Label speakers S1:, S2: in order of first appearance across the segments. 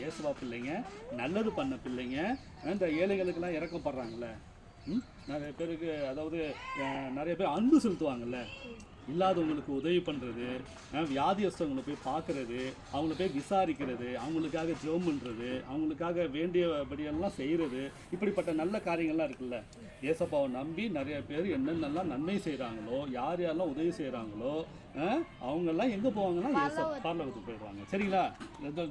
S1: ஏசுவா பிள்ளைங்க நல்லது பண்ண பிள்ளைங்க இந்த ஏழைகளுக்கெல்லாம் இறக்கப்படுறாங்கல்ல நிறைய பேருக்கு அதாவது நிறைய பேர் அன்பு செலுத்துவாங்கல்ல? இல்லாதவங்களுக்கு உதவி பண்ணுறது வியாதியஸ்தவங்களை போய் பார்க்குறது அவங்கள போய் விசாரிக்கிறது அவங்களுக்காக ஜெபம் பண்ணுறது அவங்களுக்காக வேண்டியபடியெல்லாம் செய்கிறது இப்படிப்பட்ட நல்ல காரியங்கள்லாம் இருக்குல்ல. ஏசப்பாவை நம்பி நிறைய பேர் என்னென்னலாம் நன்மை செய்கிறாங்களோ யார் யாரெல்லாம் உதவி செய்கிறாங்களோ அவங்கெல்லாம் எங்கே போவாங்கன்னா ஏச பார்லவத்துக்கு போயிடுவாங்க. சரிங்களா?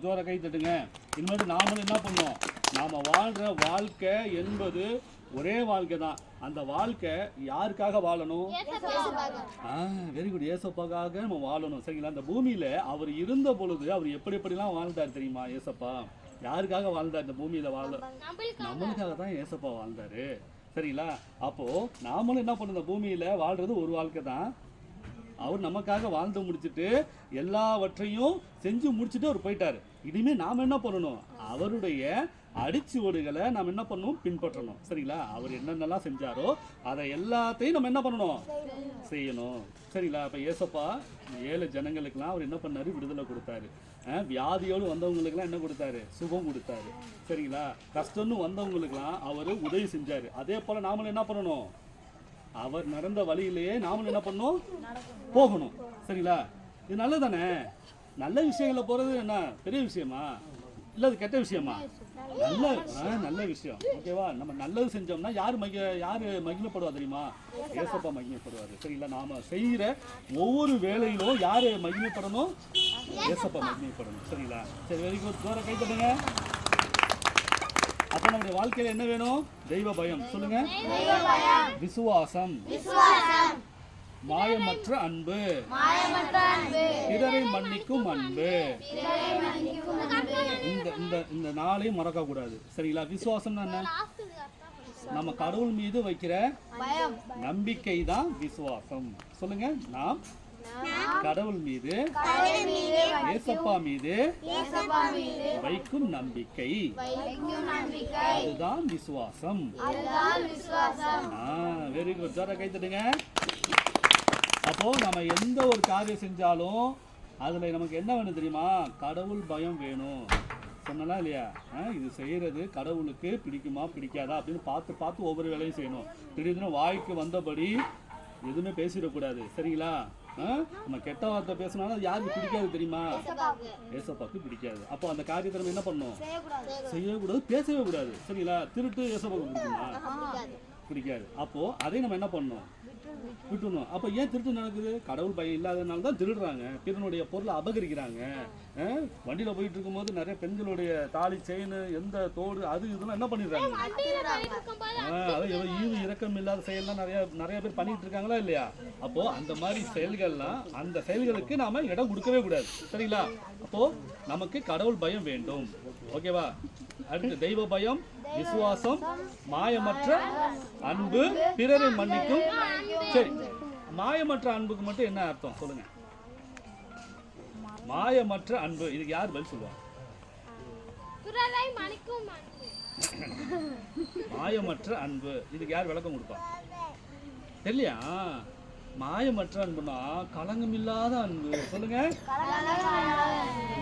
S1: ஜோர கை தட்டுங்க. இனிமேட்டு நாமளும் என்ன பண்ணோம் நாம் வாழ்கிற வாழ்க்கை என்பது ஒரே வாழ்க்கை தான். அந்த வாழ்க்கை யாருக்காக வாழணும்? வெரி குட் ஏசப்பாக்காக நம்ம வாழணும். சரிங்களா? அந்த பூமியில அவர் இருந்த பொழுது அவர் எப்படி எப்படிலாம் வாழ்ந்தார் தெரியுமா ஏசப்பா? யாருக்காக வாழ்ந்தார் இந்த பூமியில வாழ? நம்மளுக்காக தான் ஏசப்பா வாழ்ந்தாரு. சரிங்களா? அப்போ நாமளும் என்ன பண்ணணும்? இந்த பூமியில வாழ்றது ஒரு வாழ்க்கை தான். அவர் நமக்காக வாழ்ந்து முடிச்சிட்டு எல்லாவற்றையும் செஞ்சு முடிச்சுட்டு அவர் போயிட்டாரு. இனிமே நாம் என்ன பண்ணணும்? அவருடைய அடிச்சுவடுகளை நாம் என்ன பண்ணணும்? பின்பற்றணும். சரிங்களா? அவர் என்னென்னலாம் செஞ்சாரோ அதை எல்லாத்தையும் நம்ம என்ன பண்ணணும்? செய்யணும். சரிங்களா? இப்போ ஏசப்பா ஏழு ஜனங்களுக்கெல்லாம் அவர் என்ன பண்ணாரு? விடுதலை கொடுத்தாரு. வியாதியோடு வந்தவங்களுக்குலாம் என்ன கொடுத்தாரு? சுகம் கொடுத்தாரு. சரிங்களா? கஷ்டம்னு வந்தவங்களுக்குலாம் அவர் உதவி செஞ்சார். அதே போல் நாமளும் என்ன பண்ணணும்? அவர் நடந்த வழியிலேயே நாமளும் என்ன பண்ணும் போகணும். சரிங்களா? இது நல்லது தானே நல்ல விஷயங்களில் போகிறது என்ன? பெரிய விஷயமா? இல்லை அது கெட்ட விஷயமா? நல்ல ஆ, நல்ல விஷயம். ஓகேவா நம்ம நல்லது செஞ்சோம்னா யார் மகி யார் மகிழப்படுவா தெரியுமா? ஏசப்பா மகிழப்படுவார் சரிங்களா? நாம் செய்கிற ஒவ்வொரு வேலையிலும் யார் மகிழப்படணும் ஏசப்பா மகிமைப்படணும். சரிங்களா? சரி வெரி குட் ஜோர கை தட்டுங்க. அப்ப நம்முடைய வாழ்க்கையில என்ன வேணும்? தெய்வ பயம். சொல்லுங்க. விசுவாசம். மாயமற்ற அன்பு. பிறரை மன்னிக்கும் அன்பு. இந்த இந்த இந்த நாளையும் மறக்க கூடாது சரிங்களா? விசுவாசம்னா என்ன? நம்ம கடவுள் மீது வைக்கிற நம்பிக்கை தான் விசுவாசம். சொல்லுங்க. நாம் கடவுள் மீது ஏசப்பா மீது வைக்கும் நம்பிக்கை. அதுதான் விசுவாசம். வெரி குட் ஜார கை தட்டுங்க. அப்போ நம்ம எந்த ஒரு காரியம் செஞ்சாலும் அதுல நமக்கு என்ன வேணும் தெரியுமா? கடவுள் பயம் வேணும். சொன்னலாம் இல்லையா? இது செய்யறது கடவுளுக்கு பிடிக்குமா பிடிக்காதா அப்படின்னு பார்த்து பார்த்து ஒவ்வொரு வேலையும் செய்யணும். திடீர்னு வாய்க்கு வந்தபடி எதுவுமே பேசிடக்கூடாது. சரிங்களா? நம்ம கெட்ட வார்த்தை பேசினாலும் அது யாருக்கு பிடிக்காது தெரியுமா? ஏசப்பாக்கு பிடிக்காது. அப்போ அந்த காரியத்தை நம்ம என்ன பண்ணணும்? செய்யவே கூடாது பேசவே கூடாது. சரிங்களா? திருட்டு ஏசப்பாக்கு பிடிக்குமா பிடிக்காது அப்போ அதை நம்ம என்ன பண்ணணும்? விட்டுணும் அப்போ ஏன் திருட்டு நடக்குது? கடவுள் பயம் இல்லாதனால தான் திருடுறாங்க. பிறனுடைய பொருளை அபகரிக்கிறாங்க. வண்டியில போயிட்டு இருக்கும்போது நிறைய பெண்களுடைய தாலி செயின் எந்த தோடு அது இதெல்லாம் என்ன பண்ணிடுறாங்க? ஆஹ், அது எவ்வளவு ஈவு இரக்கம் இல்லாத செயல்லாம் நிறைய நிறைய பேர் பண்ணிட்டு இருக்காங்களா இல்லையா? அப்போ அந்த மாதிரி செயல்கள்லாம் அந்த செயல்களுக்கு நாம இடம் கொடுக்கவே கூடாது. சரிங்களா? அப்போ நமக்கு கடவுள் பயம் வேண்டும். ஓகேவா? அடுத்து தெய்வ பயம் விசுவாசம் மாயமற்ற அன்பு பிறரை மன்னிக்கும். சரி மாயமற்ற அன்புக்கு மட்டும் என்ன அர்த்தம்? சொல்லுங்க. மாயமற்ற அன்பு இதுக்கு யார் பதில் சொல்லுவாங்க. மாயமற்ற அன்பு இதுக்கு யார் விளக்கம் கொடுப்பா? தெரியலையா? மாயமற்ற அன்புனா களங்கமில்லாத அன்பு. சொல்லுங்க.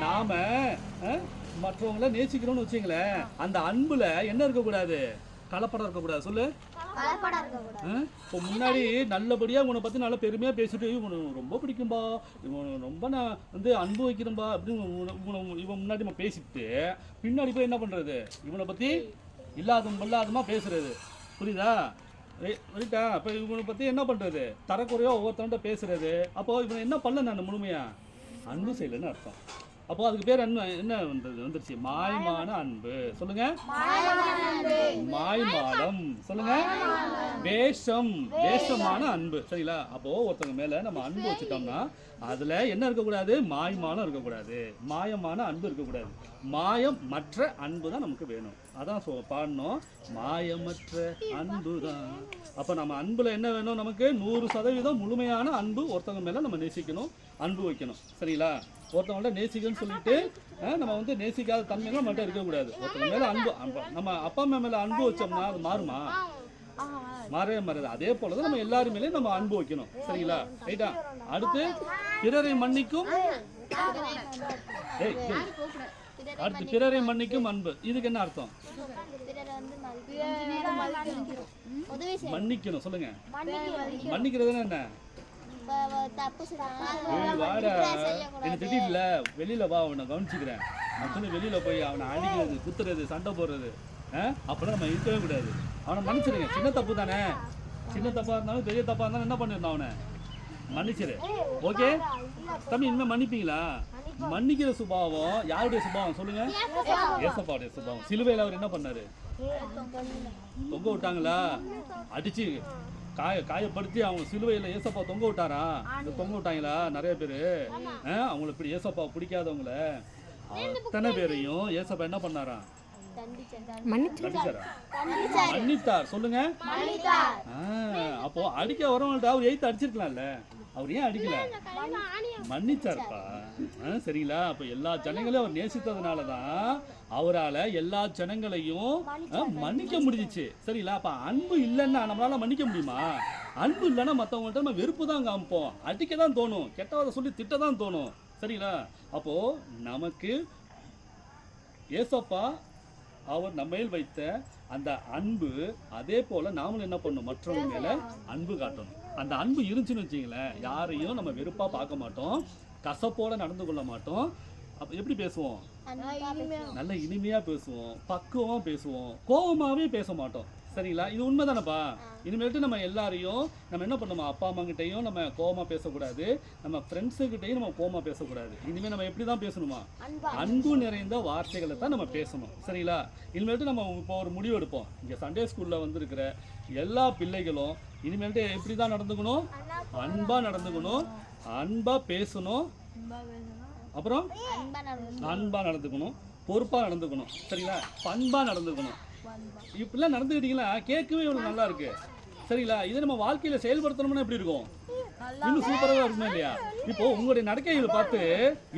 S1: நாம மற்றவங்கள நேசிக்கிறோம்னு வச்சுங்களேன் அந்த அன்புல என்ன இருக்கக்கூடாது? கலப்படம் இருக்கக்கூடாது. சொல்லு. இப்போ முன்னாடி நல்லபடியா உன்னை பத்தி நல்லா பெருமையா பேசிட்டு இவனுக்கு ரொம்ப பிடிக்கும்பா இவன் ரொம்ப நான் வந்து அன்பு வைக்கிறேன்பா அப்படின்னு இவன் முன்னாடி நம்ம பேசிட்டு பின்னாடி போய் என்ன பண்றது? இவனை பத்தி இல்லாதம் இல்லாதமா பேசுறது. புரியுதா? ரைட்டா அப்போ இவனை பத்தி என்ன பண்றது? தரக்குறையா ஒவ்வொருத்தவன்ட்ட பேசுறது. அப்போ இவன் என்ன பண்ணல நான் முழுமையா? அன்பு செய்யலைன்னு அர்த்தம். அப்போ அதுக்கு பேர் என்ன என்ன வந்தது? வந்துருச்சு. மாய்மான அன்பு. சொல்லுங்க. மாய்மாலம் சொல்லுங்க. வேஷம். வேஷமான அன்பு. சரிங்களா? அப்போ ஒருத்தவங்க மேல நம்ம அன்பு வச்சுட்டோம்னா அதுல என்ன இருக்கக்கூடாது? மாய்மானம் இருக்கக்கூடாது. மாயமான அன்பு இருக்கக்கூடாது. மாயம் மற்ற அன்பு தான் நமக்கு வேணும். அதான் சொ பாடணும். மாயமற்ற அன்பு தான் அப்போ நம்ம அன்பில் என்ன வேணும் நமக்கு? நூறு சதவீதம் முழுமையான அன்பு ஒருத்தவங்க மேலே நம்ம நேசிக்கணும். அன்பு வைக்கணும். சரிங்களா? ஒருத்தவங்கள்ட்ட நேசிக்கணும்னு சொல்லிட்டு நம்ம வந்து நேசிக்காத தன்மையெல்லாம் மட்டும் இருக்கக்கூடாது. ஒருத்தவங்க மேலே அன்பு அன்பு- நம்ம அப்பா அம்மா மேலே அன்பு வச்சோம்னா அது மாறுமா? மாறவே மாறாது. அதே போல தான் நம்ம எல்லாரும் மேலேயும் நம்ம அன்பு வைக்கணும். சரிங்களா? ரைட்டா? அடுத்து பிறரை மன்னிக்கும். ஏய், அடுத்து பிறரை மன்னிக்கும் அன்பு. இதுக்கு என்ன அர்த்தம்? மன்னிக்கணும் சொல்லுங்க.
S2: மன்னிக்கணும்
S1: மன்னிக்கிறதுன்னா என்ன? என்ன திட்டிட்டுல வெளியில வா அவனை கவனிச்சுக்கிறேன். நான் சொல்லி வெளியில போய் அவனை அடிக்கிறது குத்துறது சண்டை போடுறது? அப்பெல்லாம் நம்ம இருக்கவே கூடாது. அவனை மன்னிச்சிடுங்க சின்ன தப்பு தானே? சின்ன தப்பா இருந்தாலும் பெரிய தப்பா இருந்தாலும் என்ன பண்ணிருந்தோம் அவனை? மன்னிச்சிரு. ஓகே? தம்பி இனிமே மன்னிப்பீங்களா? மன்னிக்கிற சுபாவம் யாருடைய சுபாவம்? சொல்லுங்க. ஏசப்பாவுடைய சுபாவம். சிலுவையில் அவர் என்ன பண்ணாரு? தொங்க விட்டாங்களா? அடிச்சு காய காயப்படுத்தி அவங்க சிலுவையில் ஏசப்பா தொங்க விட்டாரா? இந்த தொங்க விட்டாங்களா நிறைய பேர்? அவங்கள இப்படி ஏசப்பா பிடிக்காதவங்கள அத்தனை பேரையும் ஏசப்பா என்ன பண்ணாரா? மன்னித்தார். சொல்லுங்க. அப்போ அடிக்க வரவங்கள்ட்ட அவர் எய்த்து அடிச்சிருக்கலாம்ல. அவர் ஏன் அடிக்கல? மன்னிச்சார்ப்பா? சரிங்களா? அப்ப எல்லா ஜனங்களையும் அவர் நேசித்ததுனால தான் அவரால் எல்லா ஜனங்களையும் மன்னிக்க முடிஞ்சிச்சு. சரிங்களா? அப்ப அன்பு இல்லைன்னா நம்மளால மன்னிக்க முடியுமா? அன்பு இல்லைன்னா மற்றவங்கள்ட்ட நம்ம வெறுப்பு தான் காமிப்போம். அடிக்க தான் தோணும். கெட்டவரை சொல்லி திட்ட தான் தோணும். சரிங்களா? அப்போ நமக்கு ஏசப்பா அவர் நம்மேல் வைத்த அந்த அன்பு அதே போல நாமளும் என்ன பண்ணணும்? மற்றவங்க மேல அன்பு காட்டணும். அந்த அன்பு இருந்துச்சுன்னு வச்சிங்களேன் யாரையும் நம்ம வெறுப்பா பார்க்க மாட்டோம். கசப்போட நடந்து கொள்ள மாட்டோம். அப்ப எப்படி பேசுவோம்? நல்ல இனிமையா பேசுவோம். பக்குவமா பேசுவோம். கோவமாவே பேச மாட்டோம். சரிங்களா? இது உண்மைதானப்பா? இனிமேட்டு நம்ம எல்லாரையும் நம்ம என்ன பண்ணுமா அப்பா அம்மா கிட்டையும் நம்ம கோவமா பேசக்கூடாது. நம்ம ஃப்ரெண்ட்ஸு கிட்டையும் நம்ம கோவமா பேசக்கூடாது. இனிமேல் நம்ம எப்படி தான் பேசணுமா? அன்பு. நிறைந்த வார்த்தைகளை தான் நம்ம பேசணும். சரிங்களா? இனிமேட்டு நம்ம இப்போ ஒரு முடிவு எடுப்போம். இங்கே சண்டே ஸ்கூலில் வந்திருக்கிற எல்லா பிள்ளைகளும் இனிமேல்ட்டு எப்படி தான் நடந்துக்கணும் அன்பாக நடந்துக்கணும். அன்பாக பேசணும். அப்புறம்? அன்பாக நடந்துக்கணும். பொறுப்பாக நடந்துக்கணும். சரிங்களா? பண்பாக நடந்துக்கணும். இப்படிலாம் நடந்துக்கிட்டீங்களா? கேட்கவே இவ்வளோ நல்லா இருக்கு. சரிங்களா? இதை நம்ம வாழ்க்கையில் செயல்படுத்தணும்னா எப்படி இருக்கும்? இன்னும் சூப்பராக இருக்குமா இல்லையா? இப்போ உங்களுடைய நடக்கைகளை பார்த்து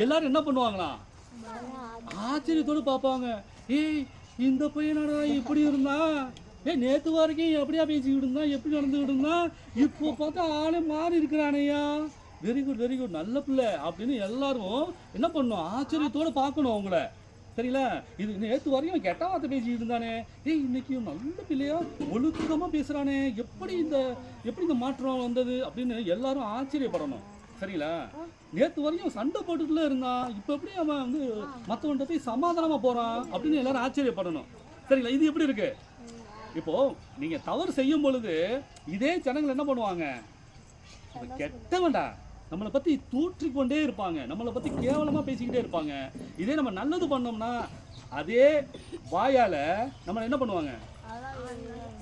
S1: எல்லாரும் என்ன பண்ணுவாங்களாம் ஆச்சரியத்தோடு பார்ப்பாங்க. ஏய் இந்த பையனடா இப்படி இருந்தான் ஏய் நேத்து வரைக்கும் எப்படியா பேசிக்கிட்டு இருந்தான் எப்படி நடந்துக்கிட்டு இருந்தான் இப்போ பார்த்தா ஆளே மாறி இருக்கிறானையா வெரி குட் வெரி குட் நல்ல பிள்ளை அப்படின்னு எல்லாரும் என்ன பண்ணணும் ஆச்சரியத்தோடு பார்க்கணும் அவங்கள. சரிங்களா இது நேற்று வரையும் கெட்ட வார்த்தை பேசிக்கிட்டு இருந்தானே. ஏய் இன்னைக்கு நல்ல பிள்ளையா ஒழுக்கமாக பேசுகிறானே எப்படி இந்த எப்படி இந்த மாற்றம் வந்தது அப்படின்னு எல்லாரும் ஆச்சரியப்படணும். சரிங்களா நேற்று வரையும் சண்டை போட்டுட்டுல இருந்தான். இப்போ எப்படி அவன் வந்து மற்றவன்கிட்ட போய் சமாதானமாக போகிறான் அப்படின்னு எல்லாரும் ஆச்சரியப்படணும். சரிங்களா இது எப்படி இருக்கு? இப்போ நீங்கள் தவறு செய்யும் பொழுது இதே ஜனங்கள் என்ன பண்ணுவாங்க? கெட்ட கெட்டவன்டா. நம்மளை பத்தி தூற்றிக் கொண்டே இருப்பாங்க. நம்மளை பத்தி கேவலமா பேசிக்கிட்டே இருப்பாங்க. இதே நம்ம நல்லது பண்ணோம்னா அதே வாயால நம்மளை என்ன பண்ணுவாங்க?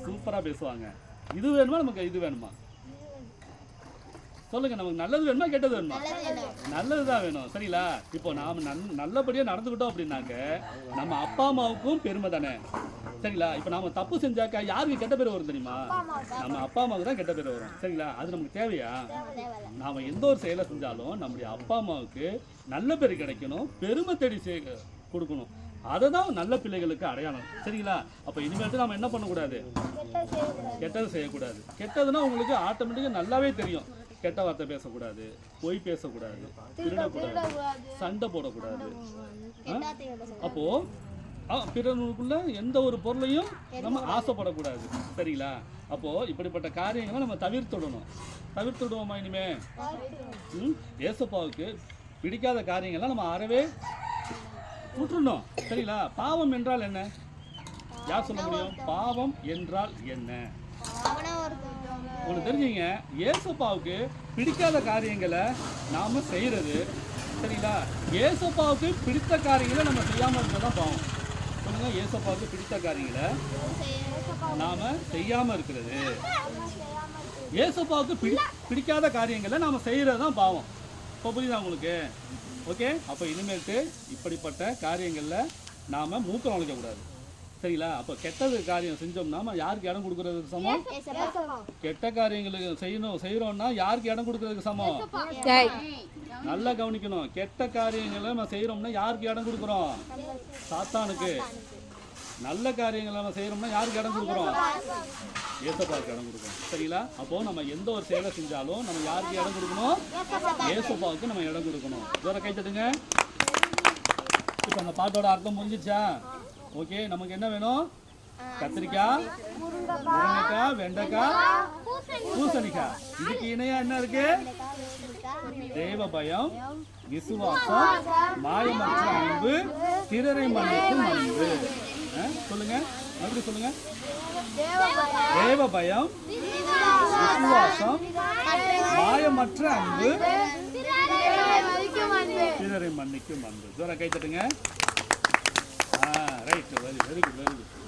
S1: சூப்பரா பேசுவாங்க. இது வேணுமா? நமக்கு இது வேணுமா? சொல்லுங்க நமக்கு நல்லது வேணுமா கெட்டது வேணுமா? நல்லது தான் வேணும். சரிங்களா இப்போ நாம நன் நல்லபடியா நடந்துக்கிட்டோம் அப்படின்னாக்க நம்ம அப்பா அம்மாவுக்கும் பெருமை தானே? சரிங்களா இப்போ நாம தப்பு செஞ்சாக்கா யாருக்கு கெட்ட பேர் வரும் தெரியுமா? நம்ம அப்பா அம்மாவுக்கு தான் கெட்ட பேர் வரும். சரிங்களா அது நமக்கு தேவையா? நாம எந்த ஒரு செயலை செஞ்சாலும் நம்முடைய அப்பா அம்மாவுக்கு நல்ல பேர் கிடைக்கணும் பெருமை தேடி சே கொடுக்கணும். அதை தான் நல்ல பிள்ளைகளுக்கு அடையாளம். சரிங்களா அப்போ இனிமேட்டு நாம என்ன பண்ணக்கூடாது? கெட்டது செய்யக்கூடாது. கெட்டதுன்னா உங்களுக்கு ஆட்டோமேட்டிக்காக நல்லாவே தெரியும். கெட்ட வார்த்தை பேசக்கூடாது பொய் பேசக்கூடாது திருடக்கூடாது சண்டை போடக்கூடாது. அப்போ பிறனுக்குள்ள எந்த ஒரு பொருளையும் நம்ம ஆசைப்படக்கூடாது. சரிங்களா? அப்போ இப்படிப்பட்ட காரியங்களை நம்ம தவிர்த்துடணும். தவிர்த்துடுவோமா இனிமே? ம்? ஏசப்பாவுக்கு பிடிக்காத காரியங்கள்லாம் நம்ம அறவே விட்டுறணும். சரிங்களா? பாவம் என்றால் என்ன? யார் சொல்ல முடியும்? பாவம் என்றால் என்ன? உங்களுக்கு தெரிஞ்சுங்க ஏசப்பாவுக்கு பிடிக்காத காரியங்களை நாம் செய்கிறது சரிங்களா? ஏசப்பாவுக்கு பிடித்த காரியங்களை நம்ம செய்யாமல் இருக்கிறது தான் பாவம். சொல்லுங்க ஏசப்பாவுக்கு பிடித்த காரியங்களை நாம் செய்யாமல் இருக்கிறது. ஏசப்பாவுக்கு பிடி பிடிக்காத காரியங்களை நாம் செய்கிறது தான் பாவம். இப்போ புரியுதா உங்களுக்கு? ஓகே? அப்போ இனிமேட்டு இப்படிப்பட்ட காரியங்களில் நாம் மூக்கம் நுழைக்க சரிங்களா அப்போ கெட்டது காரியம் செஞ்சோம்னா நம்ம யாருக்கு இடம் கொடுக்கறதுக்கு சமம்? கெட்ட காரியங்களுக்கு செய்யணும் செய்யறோம்னா யாருக்கு இடம் கொடுக்கறதுக்கு சமம்? நல்லா கவனிக்கணும். கெட்ட காரியங்களை நம்ம செய்யறோம்னா யாருக்கு இடம் கொடுக்குறோம்? சாத்தானுக்கு. நல்ல காரியங்களை நம்ம செய்யறோம்னா யாருக்கு இடம் கொடுக்குறோம்? ஏசப்பாவுக்கு இடம் கொடுக்கணும் சரிங்களா அப்போ நம்ம எந்த ஒரு செயலை செஞ்சாலும் நம்ம யாருக்கு இடம் கொடுக்கணும்? ஏசப்பாவுக்கு நம்ம இடம் கொடுக்கணும். ஜோர கை தட்டுங்க. இப்போ அந்த பாட்டோட அர்த்தம் புரிஞ்சிச்சா? ஓகே நமக்கு என்ன வேணும்? கத்திரிக்காய் முருங்கைக்காய் வெண்டைக்காய் பூசணிக்காய் இதுக்கு இணையா என்ன இருக்கு? தேவ பயம் விசுவாசம் மாயமற்ற அன்பு பிறரை மன்னிக்கும் அன்பு. சொல்லுங்க. மறுபடியும் சொல்லுங்க. தேவ பயம் விசுவாசம் மாயமற்ற அன்பு பிறரை மன்னிக்கும் அன்பு. ஜோரா கை தட்டுங்க. All right very very good very good